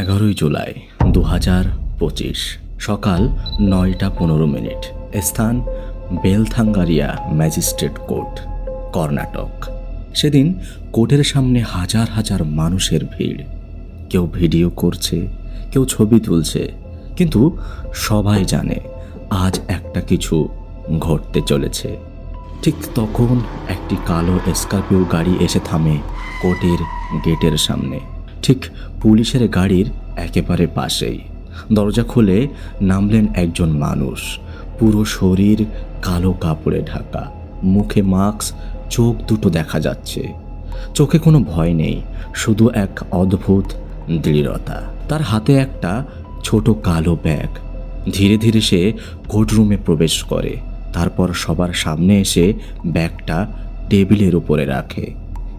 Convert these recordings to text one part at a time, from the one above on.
এগারোই জুলাই দু হাজার পঁচিশ, সকাল নয়টা পনেরো মিনিট। স্থান বেলথাঙ্গারিয়া ম্যাজিস্ট্রেট কোর্ট, কর্ণাটক। সেদিন কোর্টের সামনে হাজার হাজার মানুষের ভিড়। কেউ ভিডিও করছে, কেউ ছবি তুলছে, কিন্তু সবাই জানে আজ একটা কিছু ঘটতে চলেছে। ঠিক তখন একটি কালো স্করপিও গাড়ি এসে থামে কোর্টের গেটের সামনে। ঠিক পুলিশের গাড়ির একেবারে পাশেই। দরজা খুলে নামলেন একজন মানুষ। পুরো শরীর কালো কাপড়ে ঢাকা। মুখে মাস্ক, চোখ দুটো দেখা যাচ্ছে। চোখে কোনো ভয় নেই, শুধু এক অদ্ভুত দৃঢ়তা। তার হাতে একটা ছোট কালো ব্যাগ। ধীরে ধীরে সে কোর্টরুমে প্রবেশ করে। তারপর সবার সামনে এসে ব্যাগটা টেবিলের উপরে রাখে।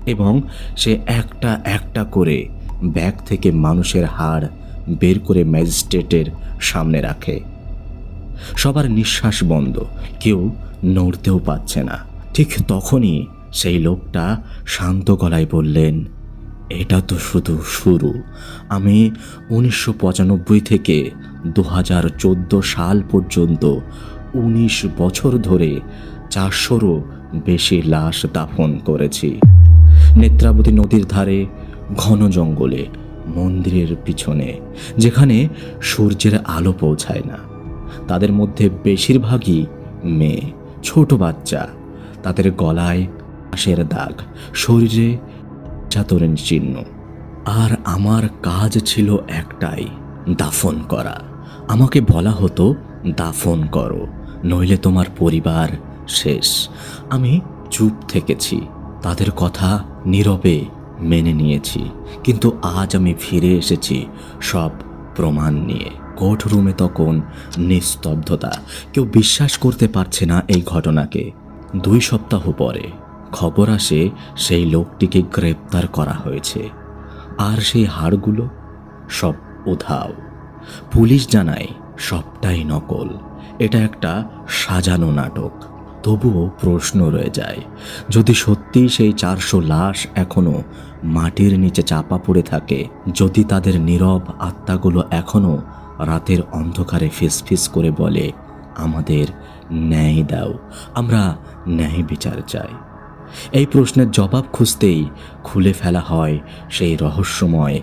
এবং সে একটা একটা করে ব্যাগ থেকে মানুষের হাড় বের করে ম্যাজিস্ট্রেটের সামনে রাখে। সবার নিঃশ্বাস বন্ধ, কেউ নড়তেও পারছে না। ঠিক তখনই সেই লোকটা শান্ত গলায় বললেন, এটা তো শুধু শুরু। আমি উনিশশো পঁচানব্বই থেকে দু হাজার চোদ্দ সাল পর্যন্ত উনিশ বছর ধরে চারশোরও বেশি লাশ দাফন করেছি। নেত্রাবতী নদীর ধারে ঘন জঙ্গলে, মন্দিরের পিছনে, যেখানে সূর্যের আলো পৌঁছায় না। তাদের মধ্যে বেশিরভাগই মেয়ে, ছোট বাচ্চা। তাদের গলায় আশের দাগ, শরীরে চাতরের চিহ্ন। আর আমার কাজ ছিল একটাই, দাফন করা। আমাকে বলা হতো, দাফন করো, নইলে তোমার পরিবার শেষ। আমি চুপ থেকেছি। তাদের কথা নীরবে মেনে নিয়েছি। কিন্তু আজ আমি ফিরে এসেছি সব প্রমাণ নিয়ে। কোর্ট রুমে তখন নিস্তব্ধতা। কেউ বিশ্বাস করতে পারছে না এই ঘটনাকে। দুই সপ্তাহ পরে খবর আসে সেই লোকটিকে গ্রেপ্তার করা হয়েছে। আর সেই হাড়গুলো সব উধাও। পুলিশ জানায়, সবটাই নকল। এটা একটা সাজানো নাটক। তবুও প্রশ্ন রয়ে যায়, যদি সত্যি সেই চারশো লাশ এখনও মাটির নিচে চাপা পড়ে থাকে, যদি তাদের নীরব আত্মাগুলো এখনও রাতের অন্ধকারে ফিসফিস করে বলে, আমাদের ন্যায় দাও, আমরা ন্যায় বিচার চাই এই প্রশ্নের জবাব খুঁজতেই খুলে ফেলা হয় সেই রহস্যময়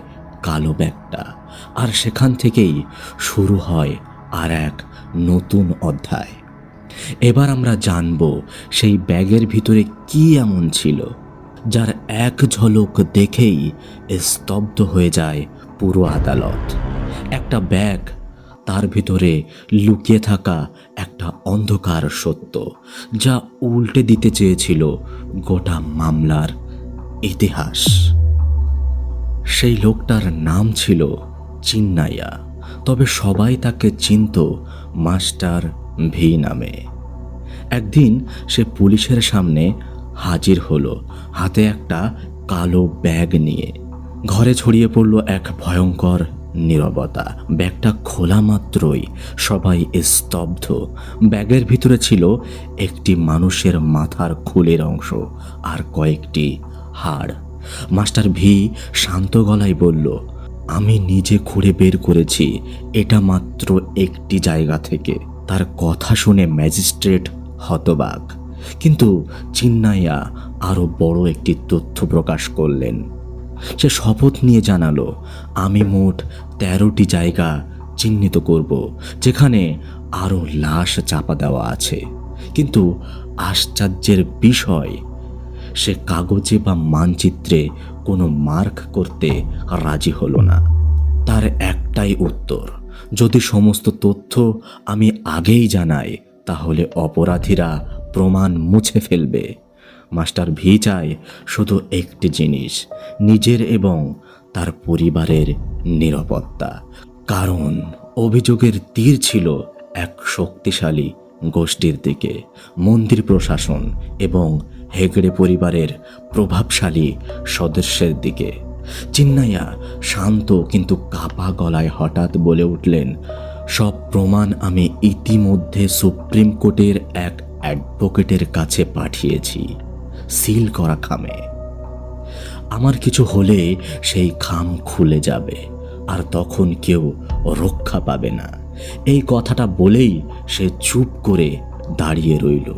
কালো ব্যাগটা, আর সেখান থেকেই শুরু হয় আর এক নতুন অধ্যায়। এবার আমরা জানব সেই ব্যাগের ভিতরে কি এমন ছিল, যার এক ঝলক দেখেই স্তব্ধ হয়ে যায় পুরো আদালত। একটা ব্যাগ, তার ভিতরে লুকিয়ে থাকা একটা অন্ধকার সত্য, যা উল্টে দিতে চেয়েছিল গোটা মামলার ইতিহাস। সেই লোকটার নাম ছিল চিন্নাইয়া, তবে সবাই তাকে চিনত মাস্টার ভি নামে। একদিন সে পুলিশের সামনে হাজির হলো, হাতে একটা কালো ব্যাগ নিয়ে। ঘরে ছড়িয়ে পড়ল এক ভয়ঙ্কর নীরবতা। ব্যাগটা খোলা মাত্রই, সবাই স্তব্ধ। ব্যাগের ভিতরে ছিল একটি মানুষের মাথার খুলের অংশ আর কয়েকটি হাড়। মাস্টার ভি শান্ত গলায় বলল, আমি নিজে খুঁড়ে বের করেছি, এটা মাত্র একটি জায়গা থেকে। তার কথা শুনে ম্যাজিস্ট্রেট হতবাক। কিন্তু চিন্নাইয়া আরও বড় একটি তথ্য প্রকাশ করলেন। সে শপথ নিয়ে জানালো, আমি মোট তেরোটি জায়গা চিহ্নিত করব, যেখানে আরও লাশ চাপা দেওয়া আছে। কিন্তু আশ্চর্যের বিষয়, সে কাগজে বা মানচিত্রে কোনো মার্ক করতে রাজি হলো না। তার একটাই উত্তর যদি সমস্ত তথ্য আমি আগেই জানাই, তাহলে অপরাধীরা প্রমাণ মুছে ফেলবে। মাস্টার ভি চায় শুধু একটি জিনিস, নিজের এবং তার পরিবারের নিরাপত্তা। কারণ অভিযোগের তীর ছিল এক শক্তিশালী গোষ্ঠীর দিকে, মন্দির প্রশাসন এবং হেগড়ে পরিবারের প্রভাবশালী সদস্যের দিকে। চিন্নাইয়া শান্ত কিন্তু কাপা গলায় হঠাৎ বলে উঠলেন, সব প্রমাণ আমি ইতিমধ্যে সুপ্রিম কোর্টের এক অ্যাডভোকেটের কাছে পাঠিয়েছি, সিল করা খামে। আমার কিছু হলে সেই খাম খুলে যাবে, আর তখন কেউ রক্ষা পাবে না। এই কথাটা বলেই সে চুপ করে দাঁড়িয়ে রইল।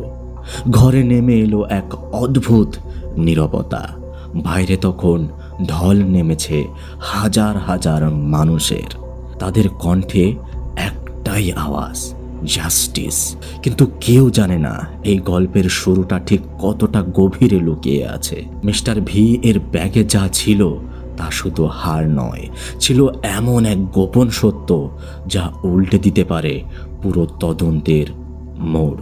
ঘরে নেমে এলো এক অদ্ভুত নীরবতা। বাইরে তখন ঢল নেমেছে হাজার হাজার মানুষের। তাদের কণ্ঠে একটাই আওয়াজ, জাস্টিস। কিন্তু কেউ জানে না এই গল্পের শুরুটা ঠিক কতটা গভীরে লুকিয়ে আছে। মিস্টার ভি এর ব্যাগে যা ছিল, তা শুধু হার নয়, ছিল এমন এক গোপন সত্য যা উল্টে দিতে পারে পুরো তদন্তের মোড়।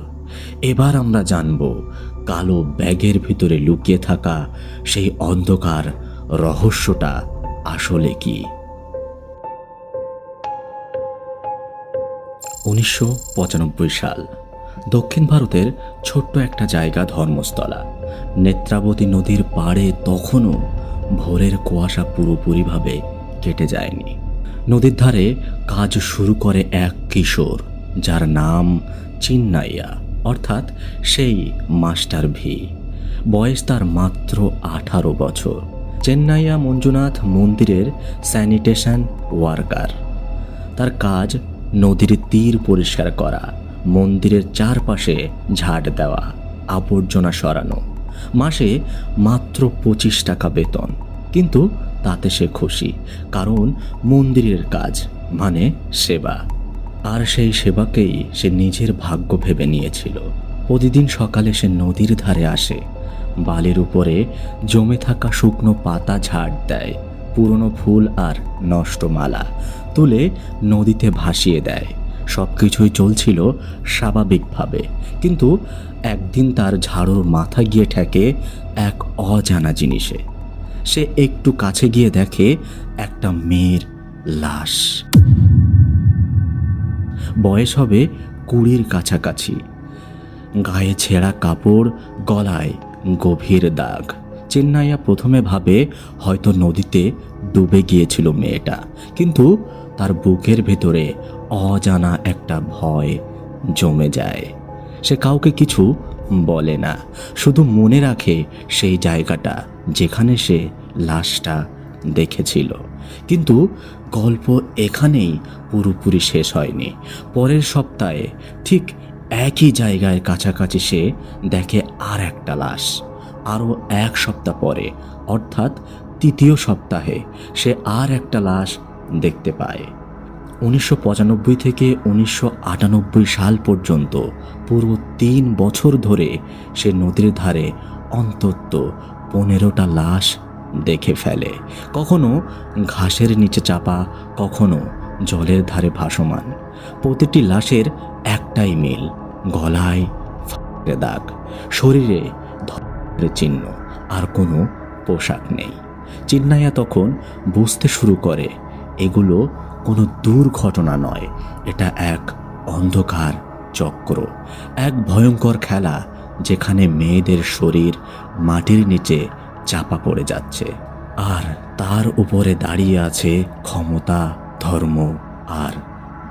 এবার আমরা জানব, কালো ব্যাগের ভিতরে লুকিয়ে থাকা সেই অন্ধকার রহস্যটা আসলে কি? উনিশশো পঁচানব্বই সাল, দক্ষিণ ভারতের ছোট্ট একটা জায়গা ধর্মস্থলা। নেত্রাবতী নদীর পাড়ে তখনও ভোরের কুয়াশা পুরোপুরিভাবে কেটে যায়নি। নদীর ধারে কাজ শুরু করে এক কিশোর, যার নাম চিন্নাইয়া, অর্থাৎ সেই মাস্টার ভি। বয়স তার মাত্র আঠারো বছর। চেন্নাইয়া মঞ্জুনাথ মন্দিরের স্যানিটেশন ওয়ার্কার। তার কাজ নদীর তীর পরিষ্কার করা, মন্দিরের চারপাশে ঝাড় দেওয়া, আবর্জনা সরানো। মাসে মাত্র পঁচিশ টাকা বেতন। কিন্তু তাতে সে খুশি, কারণ মন্দিরের কাজ মানে সেবা। আর সেই সেবাকেই সে নিজের ভাগ্য ভেবে নিয়েছিল। প্রতিদিন সকালে সে নদীর ধারে আসে বালির উপরে জমে থাকা শুকনো পাতা ঝাড় দেয়, পুরনো ফুল আর নষ্ট মালা তুলে নদীতে ভাসিয়ে দেয়। সব কিছুই চলছিল স্বাভাবিকভাবে, কিন্তু একদিন তার ঝাড়ুর মাথা গিয়ে ঠেকে এক অজানা জিনিসে। সে একটু কাছে গিয়ে দেখে একটা মেয়ের লাশ। বয়স হবে কুড়ির কাছাকাছি। গায়ে ছেঁড়া কাপড়, গলায় গভীর দাগ। চেন্নাইয়া প্রথমে ভাবে হয়তো নদীতে ডুবে গিয়েছিল মেয়েটা, কিন্তু তার বুকের ভেতরে অজানা একটা ভয় জমে যায়। সে কাউকে কিছু বলে না, শুধু মনে রাখে সেই জায়গাটা যেখানে সে লাশটা দেখেছিল। কিন্তু গল্প এখানেই পুরোপুরি শেষ হয়নি। পরের সপ্তাহে ঠিক একই জায়গায় কাছাকাছি সে দেখে আর একটা লাশ। আরও এক সপ্তাহ পরে, অর্থাৎ তৃতীয় সপ্তাহে, সে আর একটা লাশ দেখতে পায়। উনিশশো পঁচানব্বই থেকে উনিশশো আটানব্বই সাল পর্যন্ত, পুরো তিন বছর ধরে সে নদীর ধারে অন্তত পনেরোটা লাশ দেখে ফেলে। কখনো ঘাসের নিচে চাপা, কখনো জলের ধারে ভাসমান। প্রতিটি লাশের একটাই মিল, গলায় দাগ, শরীরে চিহ্ন, আর কোনো পোশাক নেই। চিন্নাইয়া তখন বুঝতে শুরু করে, এগুলো কোনো দুর্ঘটনা নয়, এটা এক অন্ধকার চক্র, এক ভয়ঙ্কর খেলা যেখানে মেয়েদের শরীর মাটির নিচে চাপা পড়ে যাচ্ছে, আর তার উপরে দাঁড়িয়ে আছে ক্ষমতা, ধর্ম, আর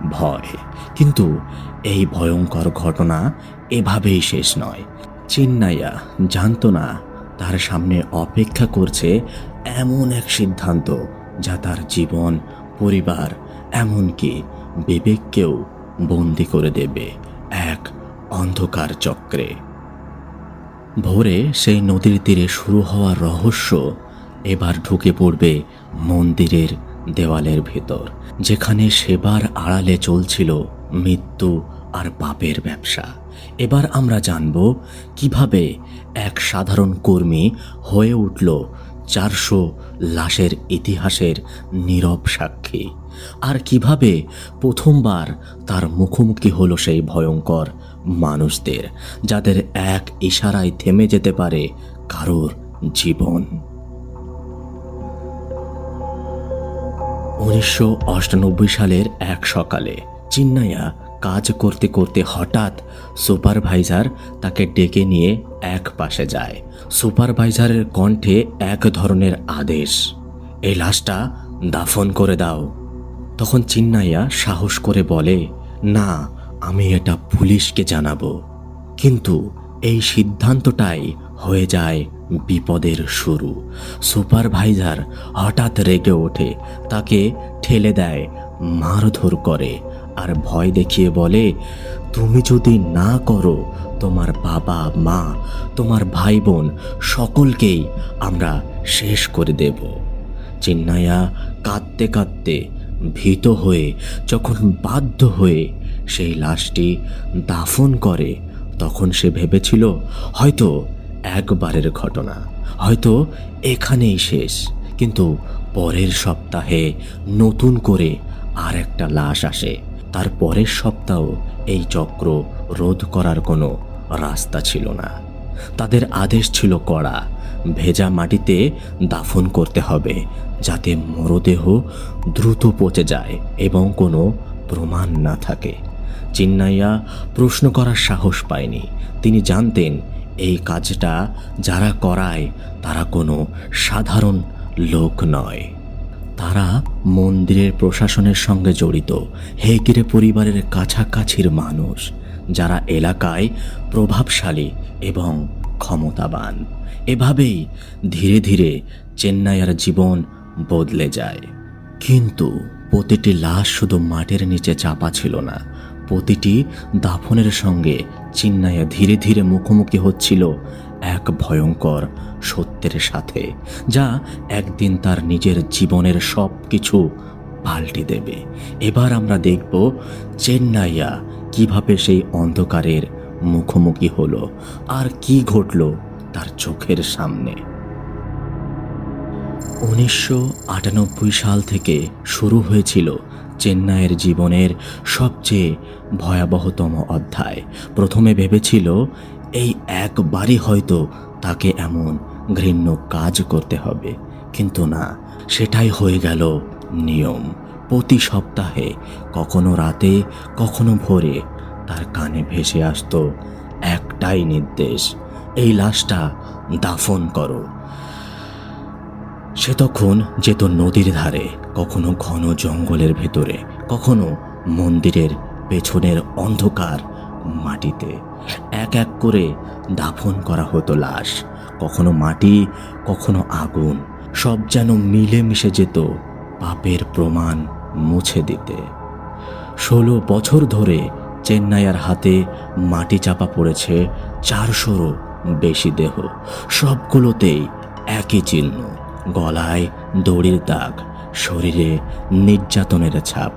ভয়। কিন্তু এই ভয়ঙ্কর ঘটনা এভাবেই শেষ নয়। চিন্নাইয়া জানতো না তার সামনে অপেক্ষা করছে এমন এক সিদ্ধান্ত যা তার জীবন, পরিবার, এমনকি বিবেককেও বন্দি করে দেবে এক অন্ধকার চক্রে। ভোরে সেই নদীর তীরে শুরু হওয়া রহস্য এবার ঢুকে পড়বে মন্দিরের দেওয়ালের ভেতর। যেখানে সেবার আড়ালে চলছিল মৃত্যু আর পাপের ব্যবসা। এবার আমরা জানব কীভাবে এক সাধারণ কর্মী হয়ে উঠল চারশো লাশের ইতিহাসের নীরব সাক্ষী। আর কীভাবে প্রথমবার তার মুখোমুখি হলো সেই ভয়ঙ্কর মানুষদের, যাদের এক ইশারায় থেমে যেতে পারে কারোর জীবন। উনিশশো সালের এক সকালে চিন্নাইয়া কাজ করতে করতে হঠাৎ সুপারভাইজার তাকে ডেকে নিয়ে এক পাশে যায়। সুপারভাইজারের কণ্ঠে এক ধরনের আদেশ, এই লাশটা দাফন করে দাও। তখন চিন্নাইয়া সাহস করে বলে, না, আমি এটা পুলিশকে জানাব। কিন্তু এই সিদ্ধান্তটাই হয়ে যায় বিপদের শুরু। সুপারভাইজার হঠাৎ রেগে ওঠে, তাকে ঠেলে দেয়, মারধর করে আর ভয় দেখিয়ে বলে, তুমি যদি না করো, তোমার বাবা, মা, তোমার ভাই বোন সকলকেই আমরা শেষ করে দেব। চিন্নাইয়া কাঁদতে কাঁদতে ভীত হয়ে, যখন বাধ্য হয়ে সেই লাশটি দাফন করে, তখন সে ভেবেছিল, হয়তো একবারের ঘটনা। হয়তো এখানেই শেষ, কিন্তু পরের সপ্তাহে নতুন করে আর একটা লাশ আসে। তার পরের সপ্তাহ এই চক্র রোধ করার কোনো রাস্তা ছিল না। তাদের আদেশ ছিল কড়া, ভেজা মাটিতে দাফন করতে হবে যাতে মরদেহ দ্রুত পচে যায় এবং কোনো প্রমাণ না থাকে। চিন্নাইয়া প্রশ্ন করার সাহস পায়নি। তিনি জানতেন এই কাজটা যারা করায়, তারা কোনো সাধারণ লোক নয়। তারা মন্দিরের প্রশাসনের সঙ্গে জড়িত হেগিরে পরিবারের কাছাকাছির মানুষ, যারা এলাকায় প্রভাবশালী এবং ক্ষমতাবান। এভাবেই ধীরে ধীরে চেন্নাইয়ের জীবন বদলে যায়। কিন্তু প্রতিটি লাশ শুধু মাটির নিচে চাপা ছিল না, প্রতিটি দাফনের সঙ্গে চিন্নাইয়া ধীরে ধীরে মুখোমুখি হচ্ছিল এক ভয়ঙ্কর সত্যের সাথে, যা একদিন তার নিজের জীবনের সব কিছু পাল্টে দেবে। এবার আমরা দেখব চেন্নাইয়া কীভাবে সেই অন্ধকারের মুখোমুখি হলো আর কি ঘটল তার চোখের সামনে। উনিশশো আটানব্বই সাল থেকে শুরু হয়েছিল চেন্নাইয়ের জীবনের সবচেয়ে ভয়াবহতম অধ্যায়। প্রথমে ভেবেছিল, এই একবারই হয়তো তাকে এমন ঘৃণ্য কাজ করতে হবে। কিন্তু না, সেটাই হয়ে গেল নিয়ম। প্রতি সপ্তাহে, কখনো রাতে, কখনো ভোরে, তার কানে ভেসে আসতো একটাই নির্দেশ, এই লাশটা দাফন করো। সে তখন যেত নদীর ধারে, কখনো ঘন জঙ্গলের ভেতরে, কখনো মন্দিরের পেছনের অন্ধকার মাটিতে। এক এক করে দাফন করা হতো লাশ, কখনো মাটি, কখনো আগুন, সব যেন মিলে মিশে যেত পাপের প্রমাণ মুছে দিতে। ষোলো বছর ধরে চেন্নাইয়ার হাতে মাটি চাপা পড়েছে চারশোরও বেশি দেহ, সবগুলোতেই একই চিহ্ন। গলায় দড়ির দাগ, শরীরে নির্যাতনের ছাপ,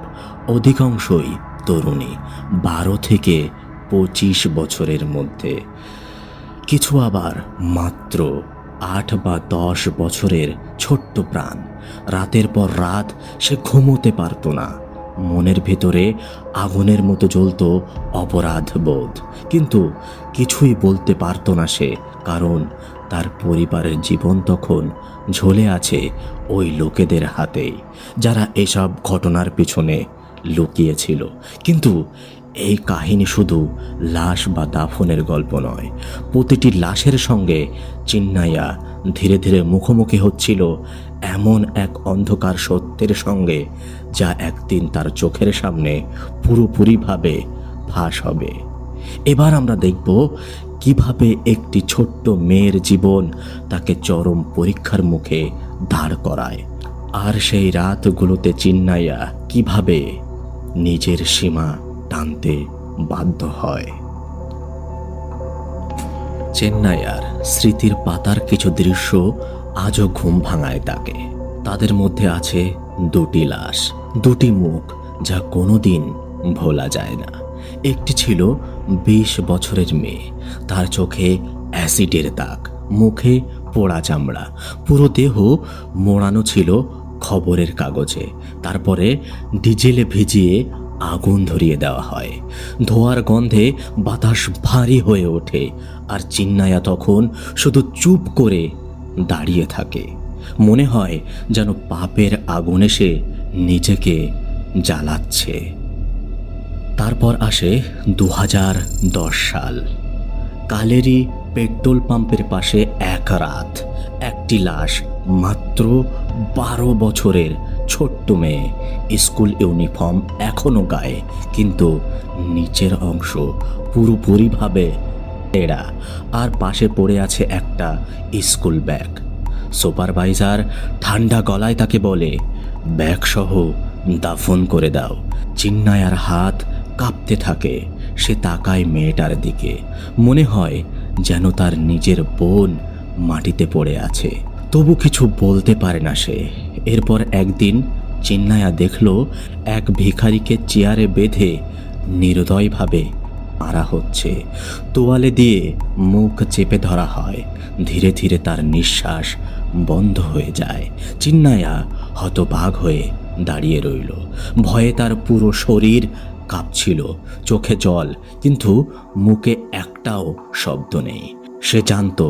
অধিকাংশই তরুণী, বারো থেকে পঁচিশ বছরের মধ্যে। কিছু আবার মাত্র আট বা দশ বছরের ছোট্ট প্রাণ। রাতের পর রাত সে ঘুমোতে পারত না। মনের ভেতরে আগুনের মতো জ্বলত অপরাধ বোধ কিন্তু কিছুই বলতে পারত না সে, কারণ তার পরিবারের জীবন তখন ঝলে আছে ওই লোকেদের হাতেই যারা এসব ঘটনার পিছনে লুকিয়েছিল। কিন্তু এই কাহিনী শুধু লাশ বা দাফনের গল্প নয়, প্রতিটি লাশের সঙ্গে চিন্নাইয়া ধীরে ধীরে মুখোমুখি হচ্ছিল এমন এক অন্ধকার সত্যের সঙ্গে, যা একদিন তার চোখের সামনে পুরোপুরিভাবে ফাঁস হবে। এবার আমরা দেখব কীভাবে একটি ছোট্ট মেয়ের জীবন তাকে চরম পরীক্ষার মুখে দাঁড় করায়? আর সেই রাতগুলোতে চিন্নাইয়া কীভাবে নিজের সীমা টানতে বাধ্য হয়? চেন্নাইয়ার স্মৃতির পাতার কিছু দৃশ্য আজও ঘুম ভাঙায় তাকে। তাদের মধ্যে আছে দুটি লাশ, দুটি মুখ যা কোনোদিন ভোলা যায় না। একটি ছিল বিশ বছরের মেয়ে। তার চোখে অ্যাসিডের দাগ, মুখে পোড়া চামড়া, পুরো দেহ মোড়ানো ছিল খবরের কাগজে। তারপরে ডিজেলে ভিজিয়ে আগুন ধরিয়ে দেওয়া হয়। ধোয়ার গন্ধে বাতাস ভারী হয়ে ওঠে আর চিন্নায়া তখন শুধু চুপ করে দাঁড়িয়ে থাকে। মনে হয় যেন পাপের আগুন এসে নিজেকে জ্বালাচ্ছে। তারপর আসে দু হাজার দশ সাল। কালেরই পেট্রোল পাম্পের পাশে এক রাত, একটি লাশ, মাত্র বারো বছরের ছোট্ট মেয়ে। স্কুল ইউনিফর্ম এখনও গায়ে, কিন্তু নিচের অংশ পুরোপুরিভাবে টেরা। আর পাশে পড়ে আছে একটা স্কুল ব্যাগ। সুপারভাইজার ঠান্ডা গলায় তাকে বলে, ব্যাগসহ দাফন করে দাও। চিন্নায়ার হাত কাঁপতে থাকে। সে তাকায় মেয়েটার দিকে। মনে হয় যেন তার নিজের বোন মাটিতে পড়ে আছে। তবু কিছু বলতে পারে না সে। এরপর একদিন চিন্নায়া দেখল এক ভিখারিকে চেয়ারে বেঁধে নির্দয়ভাবে মারা হচ্ছে। তোয়ালে দিয়ে মুখ চেপে ধরা হয়। ধীরে ধীরে তার নিঃশ্বাস বন্ধ হয়ে যায়। চিন্নায়া হতবাগ হয়ে দাঁড়িয়ে রইল। ভয়ে তার পুরো শরীর কাঁপছিল, চোখে জল, কিন্তু মুখে একটাও শব্দ নেই। সে জানতো,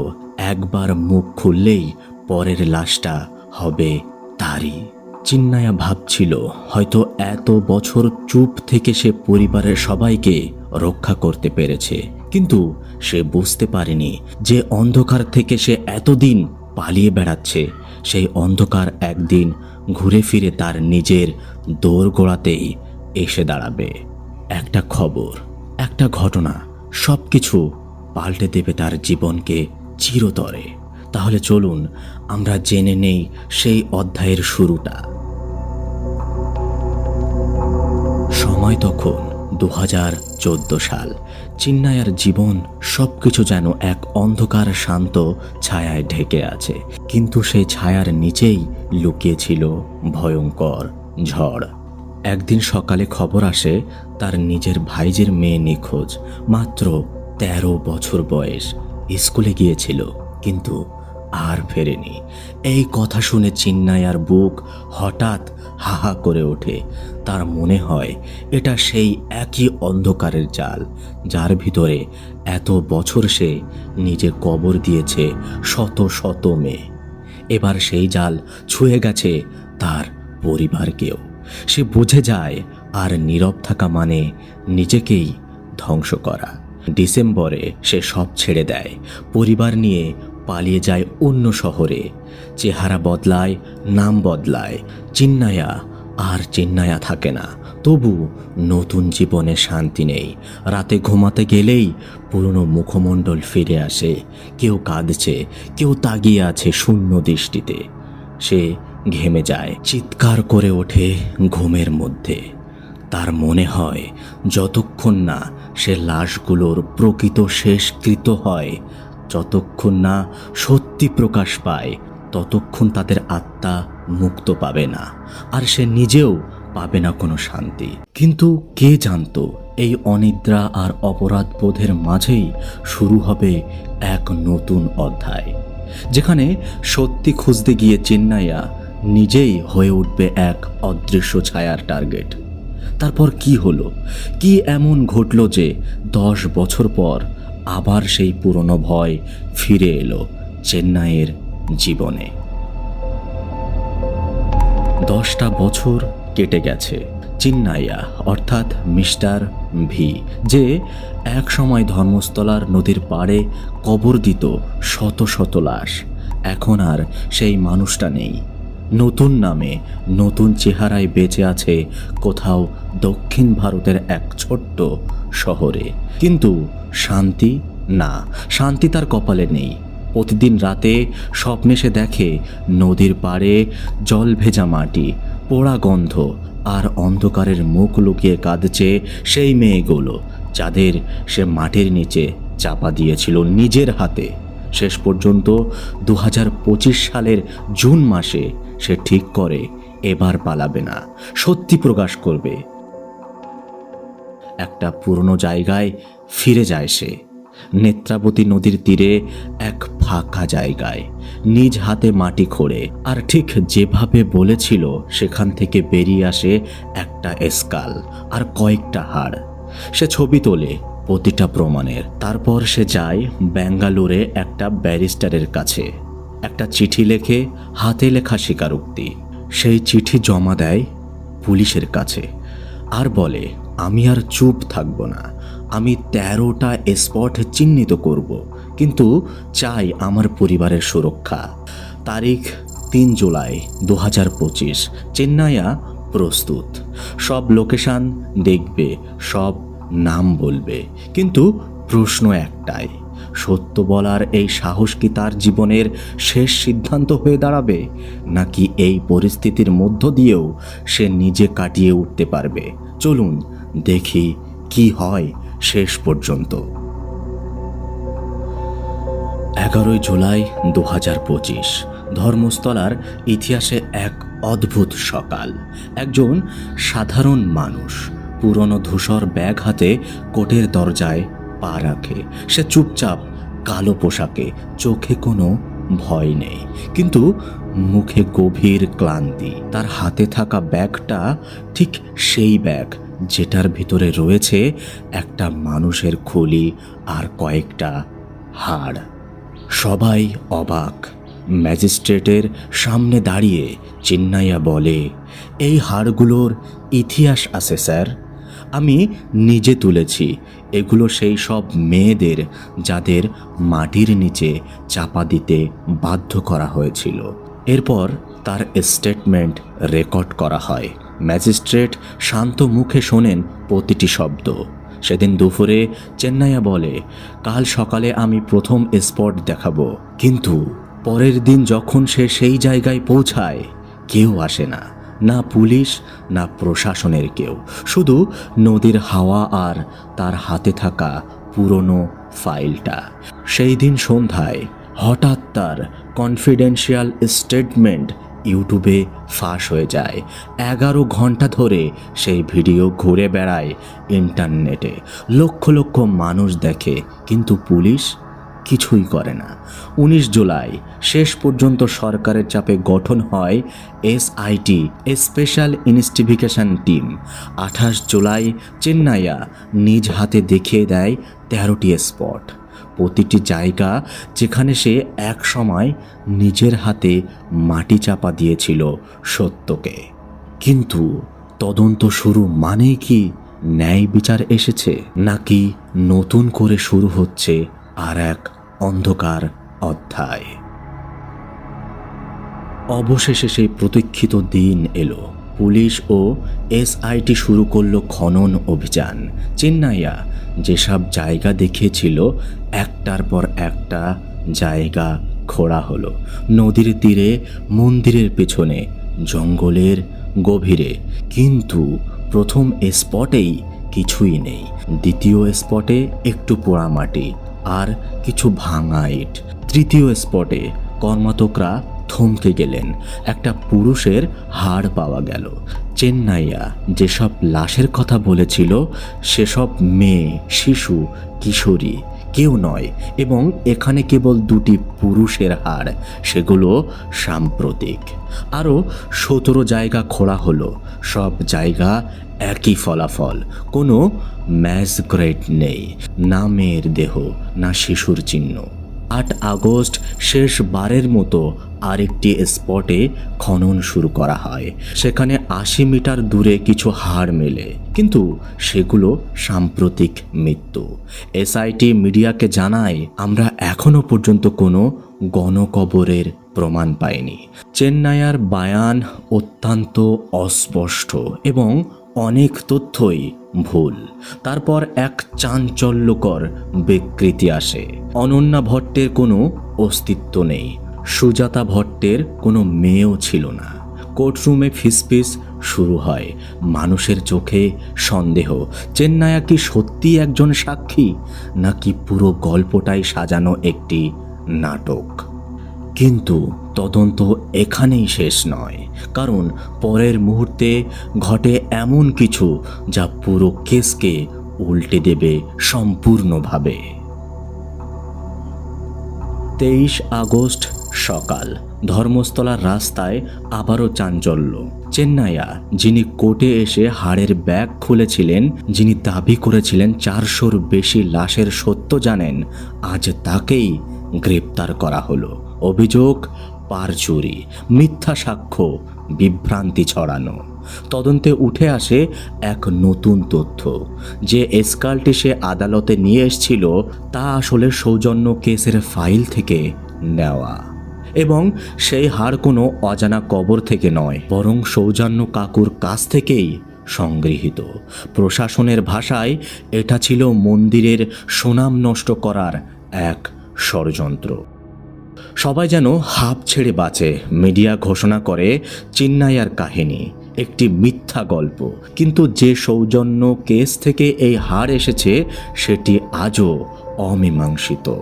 একবার মুখ খুললেই পরের লাশটা হবে তারই। চিন্নায়া ভাবছিল, হয়তো এত বছর চুপ থেকে সে পরিবারের সবাইকে রক্ষা করতে পেরেছে, কিন্তু সে বুঝতে পারেনি যে অন্ধকার থেকে সে এতদিন পালিয়ে বেড়াচ্ছে। সেই অন্ধকার একদিন ঘুরে ফিরে তার নিজের দোরগোড়াতেই এসে দাঁড়াবে। একটা খবর, একটা ঘটনা সব কিছু পাল্টে দেবে তার জীবনকে চিরতরে। তাহলে চলুন, আমরা জেনে নেই সেই অধ্যায়ের শুরুটা। সময় তখন দু হাজার চোদ্দ সাল। চিন্নায়ার জীবন সব কিছু যেন এক অন্ধকার শান্ত ছায়ায় ঢেকে আছে। কিন্তু সেই ছায়ার নিচেই লুকিয়েছিল ভয়ঙ্কর ঝড়। একদিন সকালে খবর আসে, তার নিজের ভাইজের মেয়ে নিখোঁজ, মাত্র তেরো বছর বয়স। স্কুলে গিয়েছিল, কিন্তু আর ফেরেনি। এই কথা শুনে চিন্নায়ার বুক হঠাৎ হাহা করে ওঠে। তার মনে হয়, এটা সেই একই অন্ধকারের জাল, যার ভিতরে এত বছর সে নিজে কবর দিয়েছে শত শত মেয়ে এবার সেই জাল ছুঁয়ে গেছে তার পরিবারকেও। সে বুঝে যায় আর নীরব থাকা মানে নিজেকেই ধ্বংস করা। ডিসেম্বরে সে সব ছেড়ে দেয়, পরিবার নিয়ে পালিয়ে যায় অন্য শহরে। চেহারা বদলায়, নাম বদলায় চিন্নায়া আর চিন্নায়া থাকে না। তবু নতুন জীবনে শান্তি নেই। রাতে ঘুমাতে গেলেই পুরনো মুখমণ্ডল ফিরে আসে। কেউ কাঁদছে, কেউ তাগিয়ে আছে শূন্য দৃষ্টিতে। সে ঘেমে যায়। চিৎকার করে ওঠে ঘুমের মধ্যে। তার মনে হয়, যতক্ষণ না সে লাশগুলোর প্রকৃত শেষকৃত হয়, যতক্ষণ না সত্যি প্রকাশ পায়, ততক্ষণ তাদের আত্মা মুক্ত পাবে না, আর সে নিজেও পাবে না কোনো শান্তি। কিন্তু কে জানতো, এই অনিদ্রা আর অপরাধ বোধের মাঝেই শুরু হবে এক নতুন অধ্যায়, যেখানে সত্যি খুঁজতে গিয়ে চেন্নাইয়া নিজেই হয়ে উঠবে এক অদৃশ্য ছায়ার টার্গেট। তারপর কি হলো? কি এমন ঘটল যে দশ বছর পর আবার সেই পুরনো ভয় ফিরে এলো চেন্নাইয়ের জীবনে? দশটা বছর কেটে গেছে চিন্নাইয়া, অর্থাৎ মিস্টার ভি, যে এক সময় ধর্মস্থলার নদীর পাড়ে কবর দিত শত শত লাশ। এখন আর সেই মানুষটা নেই। নতুন নামে নতুন চেহারায় বেঁচে আছে কোথাও দক্ষিণ ভারতের এক ছোট্ট শহরে। কিন্তু শান্তি না, শান্তি তার কপালে নেই। প্রতিদিন রাতে স্বপ্নে সে দেখে নদীর পাড়ে জল ভেজা মাটি, পোড়া গন্ধ আর অন্ধকারের মুখ লুকিয়ে কাঁদছে সেই মেয়েগুলো, যাদের সে মাটির নিচে চাপা দিয়েছিল নিজের হাতে। শেষ পর্যন্ত দু হাজার পঁচিশ সালের জুন মাসে সে ঠিক করে, এবার পালাবে না। সত্যি প্রকাশ করবে। একটা পুরনো জায়গায় ফিরে যায় সে। নেত্রাবতী নদীর তীরে এক ফাঁকা জায়গায়, নিজ হাতে মাটি খোঁড়ে। আর ঠিক যেভাবে বলেছিল, সেখান থেকে বেরিয়ে আসে একটা এসকাল আর কয়েকটা হাড়। সে ছবি তোলে প্রতিটা প্রমাণের। তারপর সে যায় ব্যাঙ্গালোরে একটা ব্যারিস্টারের কাছে। একটা চিঠি লেখে হাতে লেখা স্বীকারোক্তি। সেই চিঠি জমা দেয় পুলিশের কাছে আর বলে, আমি আর চুপ থাকব না। আমি তেরোটা স্পট চিহ্নিত করব। কিন্তু চাই আমার পরিবারের সুরক্ষা। তারিখ, তিন জুলাই দু হাজার পঁচিশ। চেন্নাইয়া প্রস্তুত। সব লোকেশান দেখবে, সব নাম বলবে। কিন্তু প্রশ্ন একটাই সত্য বলার এই সাহস কি তার জীবনের শেষ সিদ্ধান্ত হয়ে দাঁড়াবে, নাকি এই পরিস্থিতির মধ্য দিয়েও সে নিজে কাটিয়ে উঠতে পারবে? চলুন দেখি কি হয় শেষ পর্যন্ত। এগারোই জুলাই দু হাজার পঁচিশ, ধর্মস্থলার ইতিহাসে এক অদ্ভুত সকাল। একজন সাধারণ মানুষ পুরনো ধূসর ব্যাগ হাতে কোটের দরজায় পা রাখে। সে চুপচাপ কালো পোশাকে চোখে কোনো ভয় নেই। কিন্তু মুখে গভীর ক্লান্তি। তার হাতে থাকা ব্যাগটা ঠিক সেই ব্যাগ যেটার ভিতরে রয়েছে একটা মানুষের খুলি আর কয়েকটা হাড়। সবাই অবাক। ম্যাজিস্ট্রেটের সামনে দাঁড়িয়ে চিন্নাইয়া বলে, এই হাড়গুলোর ইতিহাস আছে, স্যার। আমি নিজে তুলেছি। এগুলো সেই সব মেয়েদের যাদের মাটির নিচে চাপা দিতে বাধ্য করা হয়েছিল। এরপর তার স্টেটমেন্ট রেকর্ড করা হয়। ম্যাজিস্ট্রেট শান্ত মুখে শোনেন প্রতিটি শব্দ। সেদিন দুপুরে চেন্নাইয়া বলে, কাল সকালে আমি প্রথম স্পট দেখাবো। কিন্তু পরের দিন যখন সে সেই জায়গায় পৌঁছায়, কেউ আসে না। না পুলিশ, না প্রশাসনের কেউ। শুধু নদীর হাওয়া আর তার হাতে থাকা পুরনো ফাইলটা। সেই দিন সন্ধ্যায় হঠাৎ তার কনফিডেন্সিয়াল স্টেটমেন্ট ইউটিউবে ফাঁস হয়ে যায়। এগারো ঘণ্টা ধরে সেই ভিডিও ঘুরে বেড়ায় ইন্টারনেটে। লক্ষ লক্ষ মানুষ দেখে, কিন্তু পুলিশ কিছুই করে না। উনিশ জুলাই, শেষ পর্যন্ত সরকারের চাপে গঠন হয় এসআইটি স্পেশাল ইনভেস্টিগেশন টিম। আঠাশ জুলাই, চেন্নাইয়া নিজ হাতে দেখিয়ে দেয় তেরোটি স্পট। প্রতিটি জায়গা যেখানে সে এক সময় নিজের হাতে মাটি চাপা দিয়েছিল সত্যকে। কিন্তু তদন্ত শুরু মানেই কি ন্যায় বিচার এসেছে, নাকি নতুন করে শুরু হচ্ছে আর এক অন্ধকার অধ্যায়। অবশেষে সেই প্রতীক্ষিত দিন এলো। পুলিশ ও এসআইটি শুরু করল খনন অভিযান। চেন্নাইয়া যেসব জায়গা দেখিয়েছিল, একটার পর একটা জায়গা খোঁড়া হলো। নদীর তীরে, মন্দিরের পেছনে, জঙ্গলের গভীরে। কিন্তু প্রথম স্পটেই কিছুই নেই। দ্বিতীয় স্পটে একটু পোড়ামাটি। আর কিছু ভাঙা ইট। তৃতীয় স্পটে কর্মাতকরা থমকে গেলেন। একটা পুরুষের হাড় পাওয়া গেল। চেন্নাইয়া যেসব লাশের কথা বলেছিল, সেসব মেয়ে, শিশু, কিশোরী, কেউ নয় এবং এখানে কেবল দুটি পুরুষের হাড়, সেগুলো সাম্প্রতিক। আরও সতেরো জায়গা খোঁড়া হলো। সব জায়গা একই ফলাফল, কোনো ম্যাচ গ্রেড নেই, না মেয়ের দেহ, না শিশুর চিহ্ন। আট আগস্ট শেষবারের মতো আরেকটি স্পটে খনন শুরু করা হয়। সেখানে আশি মিটার দূরে কিছু হাড় মেলে, কিন্তু সেগুলো সাম্প্রতিক মৃত্যু। এসআইটি মিডিয়াকে জানায়, আমরা এখনও পর্যন্ত কোনো গণকবরের প্রমাণ পাইনি। চেন্নাইয়ার বায়ান অত্যন্ত অস্পষ্ট এবং অনেক তথ্যই ভুল। তারপর এক চাঞ্চল্যকর বিকৃতি আসে। অনন্যা ভট্টের কোনো অস্তিত্ব নেই। সুজাতা ভট্টের কোনো মেয়েও ছিল না। কোর্টরুমে ফিসফিস শুরু হয়। মানুষের চোখে সন্দেহ চেন্নাইয়া কি সত্যি একজন সাক্ষী, নাকি পুরো গল্পটাই সাজানো একটি নাটক? কিন্তু তদন্ত এখানেই শেষ নয়, কারণ পরের মুহূর্তে ঘটে এমন কিছু যা পুরো কেসকে উল্টে দেবে সম্পূর্ণভাবে। তেইশ আগস্ট সকাল, ধর্মস্থলার রাস্তায় আবারও চাঞ্চল্য। চেন্নাইয়া, যিনি কোর্টে এসে হাড়ের ব্যাগ খুলেছিলেন, যিনি দাবি করেছিলেন চারশোর বেশি লাশের সত্য জানেন, আজ তাকেই গ্রেপ্তার করা হলো। অভিযোগ পারচুরি মিথ্যা সাক্ষ্য, বিভ্রান্তি ছড়ানো। তদন্তে উঠে আসে এক নতুন তথ্য। যে এসকালটি সে আদালতে নিয়ে এসেছিল, তা আসলে সৌজন্য কেসের ফাইল থেকে নেওয়া। এবং সেই হার কোনো অজানা কবর থেকে নয়, বরং সৌজন্য কাকুর কাছ থেকেই সংগৃহীত। প্রশাসনের ভাষায়, এটা ছিল মন্দিরের সুনাম নষ্ট করার এক ষড়যন্ত্র। সবাই যেন হাঁপ ছেড়ে বাঁচে, মিডিয়া ঘোষণা করে চিন্নাইয়ার কাহিনী, একটি মিথ্যা গল্প। কিন্তু যে সৌজন্য কেস থেকে এই হার এসেছে, সেটি আজও অমীমাংসিত।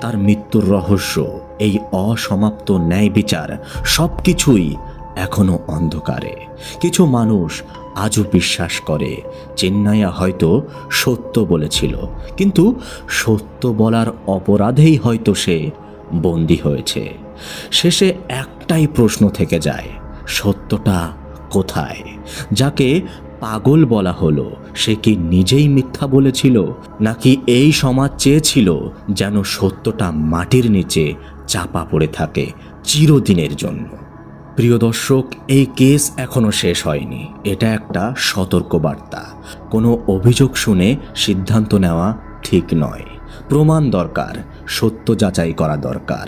তার মৃত্যুর রহস্য, এই অসমাপ্ত ন্যায় বিচার সব কিছুই এখনও অন্ধকারে। কিছু মানুষ আজও বিশ্বাস করে, চেন্নাইয়া হয়তো সত্য বলেছিল। কিন্তু সত্য বলার অপরাধেই হয়তো সে বন্দী হয়েছে। শেষে একটাই প্রশ্ন থেকে যায়, সত্যটা কোথায়? যাকে পাগল বলা হলো, সে কি নিজেই মিথ্যা বলেছিল, নাকি এই সমাজ চেয়েছিল যেন সত্যটা মাটির নিচে চাপা পড়ে থাকে চিরদিনের জন্য? প্রিয় দর্শক, এই কেস এখনও শেষ হয়নি। এটা একটা সতর্কবার্তা। কোনো অভিযোগ শুনে সিদ্ধান্ত নেওয়া ঠিক নয়। প্রমাণ দরকার। সত্য যাচাই করা দরকার।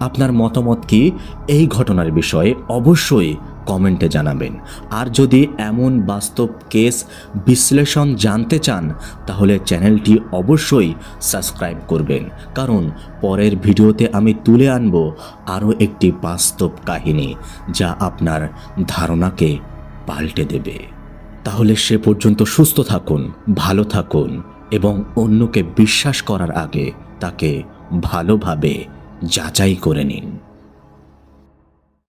আপনার মতামত কি? এই ঘটনার বিষয়ে অবশ্যই কমেন্টে জানাবেন। আর যদি এমন বাস্তব কেস বিশ্লেষণ জানতে চান, তাহলে চ্যানেলটি অবশ্যই সাবস্ক্রাইব করবেন। কারণ পরের ভিডিওতে আমি তুলে আনব আরও একটি বাস্তব কাহিনী যা আপনার ধারণাকে পাল্টে দেবে। তাহলে সে পর্যন্ত সুস্থ থাকুন, ভালো থাকুন এবং অন্যকে বিশ্বাস করার আগে তাকে ভালোভাবে যাচাই করে নিন।